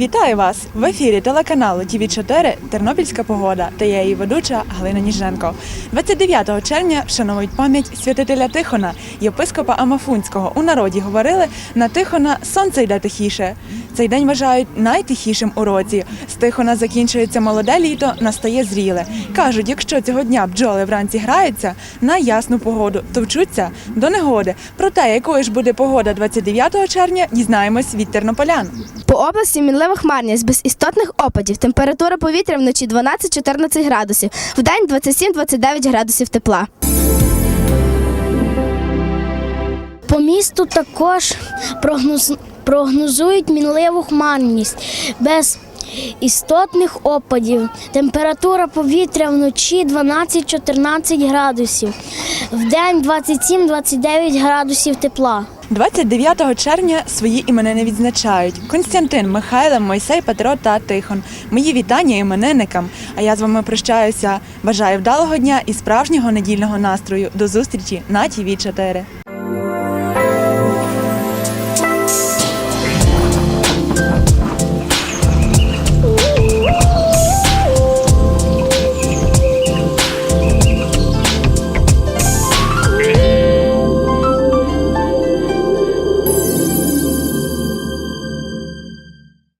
Вітаю вас в ефірі телеканалу ТВ 4 Тернопільська погода та я її ведуча Галина Ніженко. 29 червня вшановують пам'ять святителя Тихона, єпископа Амафунського. У народі говорили на Тихона сонце йде тихіше. Цей день вважають найтихішим у році. З Тихона закінчується молоде літо, настає зріле. Кажуть, якщо цього дня бджоли вранці граються на ясну погоду, то вчуться до негоди. Про те, якою ж буде погода 29 червня, дізнаємось від тернополян. По області мінлива хмарність без істотних опадів. Температура повітря вночі 12-14 градусів, вдень 27-29 градусів тепла. По місту також прогноз... прогнозують мінливу хмарність без істотних опадів. Температура повітря вночі 12-14 градусів, вдень 27-29 градусів тепла. 29 червня свої іменини відзначають Константин, Михайло, Мойсей, Петро та Тихон. Мої вітання іменинникам. А я з вами прощаюся. Бажаю вдалого дня і справжнього недільного настрою. До зустрічі на ТІВІ 4